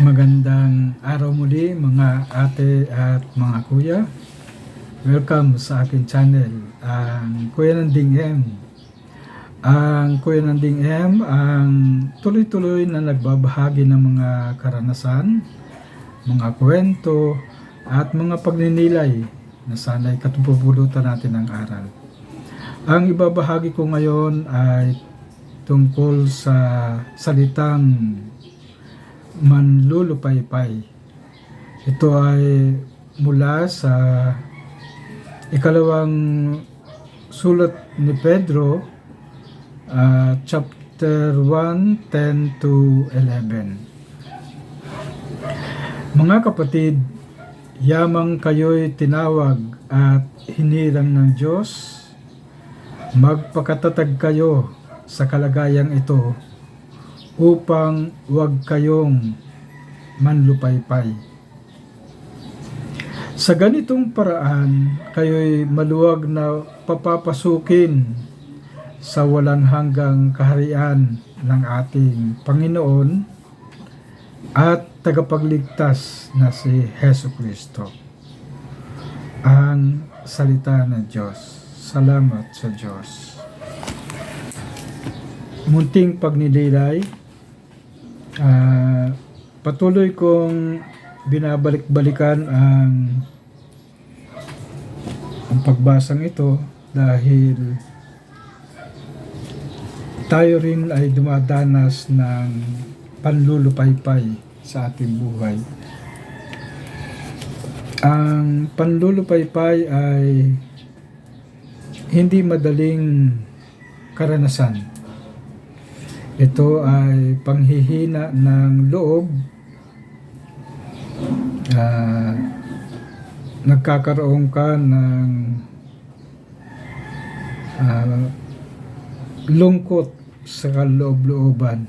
Magandang araw muli mga ate at mga kuya. Welcome sa akin channel, ang Kuya Nanding M. Ang Kuya Nanding M ang tuloy-tuloy na nagbabahagi ng mga karanasan, mga kwento, at mga pagninilay na sana'y katupupulutan natin ng aral. Ang ibabahagi ko ngayon ay tungkol sa salitang manlulupaypay. Ito ay mula sa ikalawang sulat ni Pedro, ah, chapter 1, 10 to 11. Mga kapatid, yamang kayo'y tinawag at hinirang ng Diyos, magpakatatag kayo sa kalagayang ito upang huwag kayong manlupaypay. Sa ganitong paraan, kayo'y maluwag na papapasukin sa walang hanggang kaharian ng ating Panginoon at tagapagligtas na si Heso Kristo. Ang salita ng Diyos. Salamat sa Diyos munting pagnililay. Ah, patuloy kong binabalik-balikan ang ang pagbasang ito dahil tayo rin ay dumadanas ng panlulupaypay sa ating buhay. Ang panlulupaypay ay hindi madaling karanasan. Ito ay panghihina ng loob. Ah, nagkakaroon ka ng ah, lungkot sa kaloob-looban.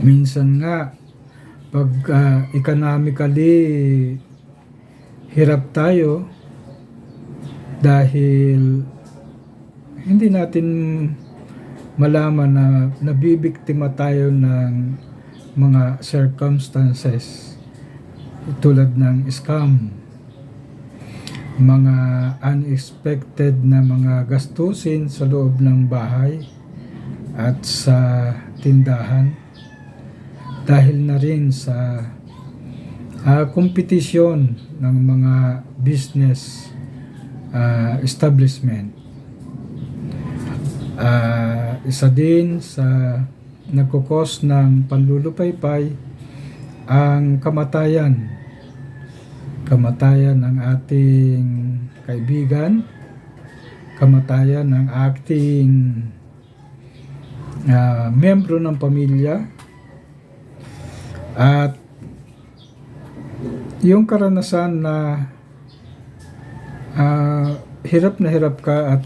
Minsan nga, pag ah, economically hirap tayo dahil hindi natin malaman na nabibiktima tayo ng mga circumstances tulad ng scam, mga unexpected na mga gastusin sa loob ng bahay at sa tindahan. Dahil na rin sa ah, kompetisyon ng mga business ah, establishment Ah, isa din sa nagkukos ng panlulupaypay ang kamatayan. Kamatayan ng ating kaibigan, kamatayan ng ating ah, membro ng pamilya, at yung karanasan na ah, hirap na hirap ka at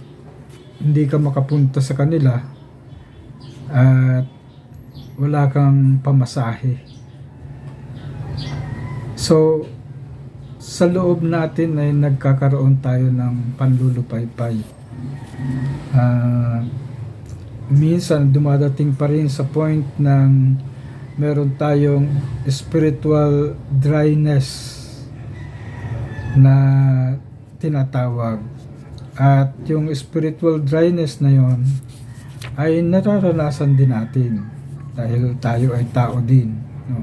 hindi ka makapunta sa kanila at wala kang pamasahe. So, sa loob natin ay nagkakaroon tayo ng panlulupaypay. Ah, minsan dumadating pa rin sa point ng meron tayong spiritual dryness na tinatawag at yung spiritual dryness na yon ay nararanasan din natin dahil tayo ay tao din. No?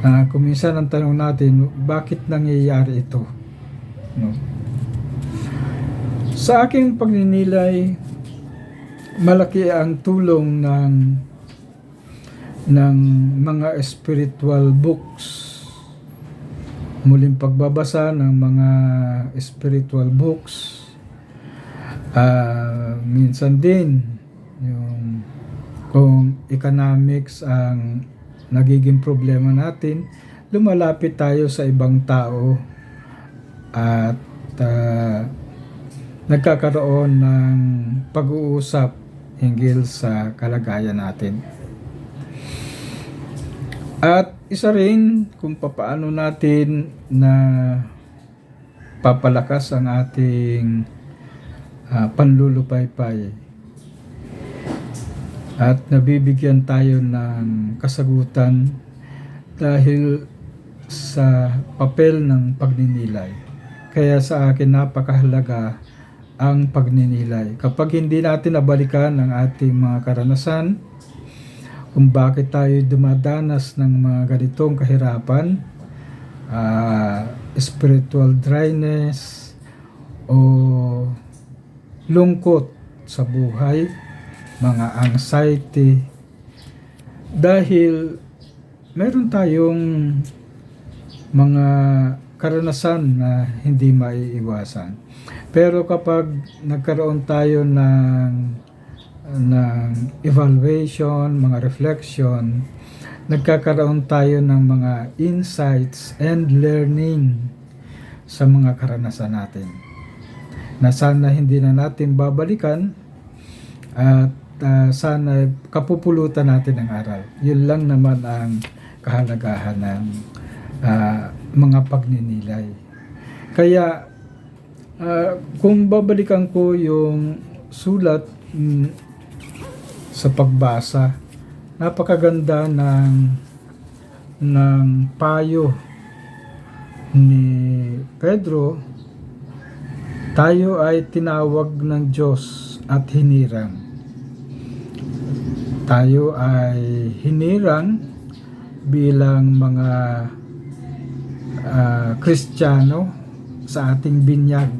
Uh, kung minsan ang tanong natin, bakit nangyayari ito? No? Sa aking pagninilay, malaki ang tulong ng ng mga spiritual books muling pagbabasa ng mga spiritual books Ah, minsan din yung kung economics ang nagiging problema natin, lumalapit tayo sa ibang tao at ah, nagkakaroon ng pag-uusap hinggil sa kalagayan natin. At isa rin kung papaano natin na papalakas ang ating uh, panlulupaypay. at nabibigyan tayo ng kasagutan dahil sa papel ng pagninilay. Kaya sa akin napakahalaga ang pagninilay. Kapag hindi natin nabalikan ang ating mga karanasan, kung bakit tayo dumadanas ng mga ganitong kahirapan, ah, spiritual dryness, o lungkot sa buhay, mga anxiety, dahil meron tayong mga karanasan na hindi maiiwasan. Pero kapag nagkaroon tayo ng ng evaluation, mga reflection, nagkakaroon tayo ng mga insights and learning sa mga karanasan natin. Na sana hindi na natin babalikan at ah, sana kapupulutan natin ang aral. Yun lang naman ang kahalagahan ng ah, mga pagninilay. Kaya ah, kung babalikan ko yung sulat mm, sa pagbasa, napakaganda ng ng payo ni Pedro tayo ay tinawag ng Diyos at hinirang. Tayo ay hinirang bilang mga ah, Kristiyano sa ating binyag.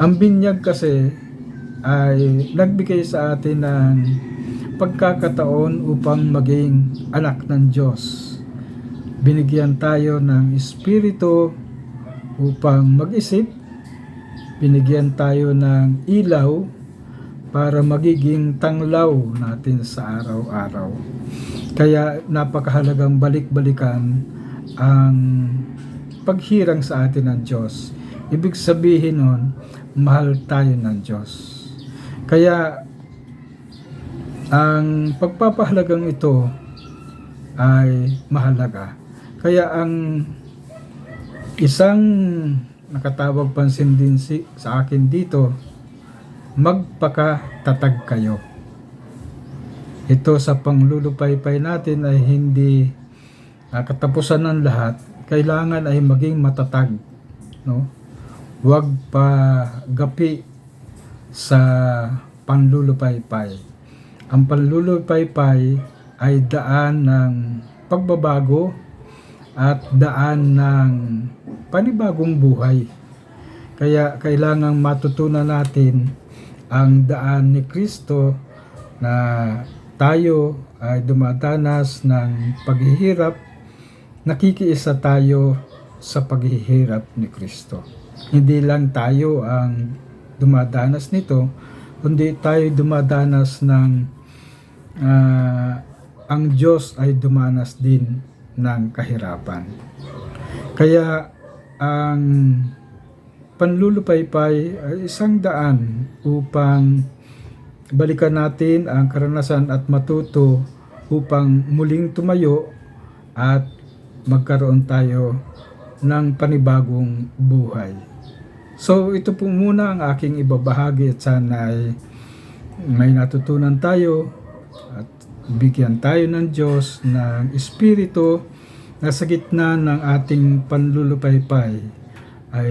Ang binyag kasi ay nagbigay sa atin ng pagkakataon upang maging anak ng Diyos. Binigyan tayo ng Espiritu upang mag-isip. Binigyan tayo ng ilaw para magiging tanglaw natin sa araw-araw. Kaya napakahalagang balik-balikan ang paghirang sa atin ng Diyos. Ibig sabihin nun, mahal tayo ng Diyos. Kaya ang pagpapahalagang ito ay mahalaga. Kaya ang isang nakatawag pansin din si, sa akin dito, magpakatatag kayo. Ito sa panglulupaypay natin ay hindi ah, katapusan ng lahat, kailangan ay maging matatag, no? Huwag pa gapi sa panlulupaypay. Ang panlulupaypay ay daan ng pagbabago at daan ng panibagong buhay. Kaya kailangang matutunan natin ang daan ni Kristo na tayo ay dumadanas ng paghihirap, nakikiisa tayo sa paghihirap ni Kristo. Hindi lang tayo ang dumadanas nito, kundi tayo dumadanas ng ah, ang Diyos ay dumanas din ng kahirapan. Kaya ang panlulupaypay ay isang daan upang balikan natin ang karanasan at matuto upang muling tumayo at magkaroon tayo ng panibagong buhay. So ito po muna ang aking ibabahagi at sana ay may natutunan tayo at bigyan tayo ng Diyos ng Espiritu na sa gitna ng ating panlulupaypay ay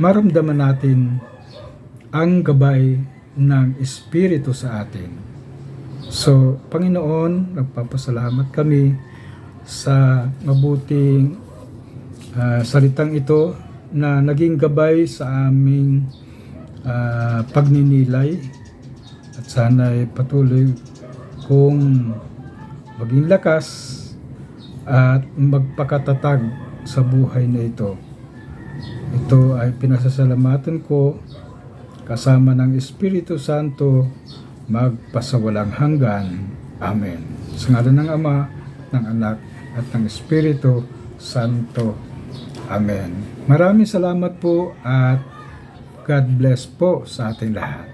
maramdaman natin ang gabay ng Espiritu sa atin. So, Panginoon, nagpapasalamat kami sa mabuting ah, salitang ito na naging gabay sa aming ah, pagninilay at sana ay patuloy kong maging lakas at magpakatatag sa buhay na ito. Ito ay pinasasalamatan ko kasama ng Espiritu Santo magpasawalang hanggan. Amen. Sa ngalan ng Ama, ng Anak, at ng Espiritu Santo. Amen. Maraming salamat po at God bless po sa ating lahat.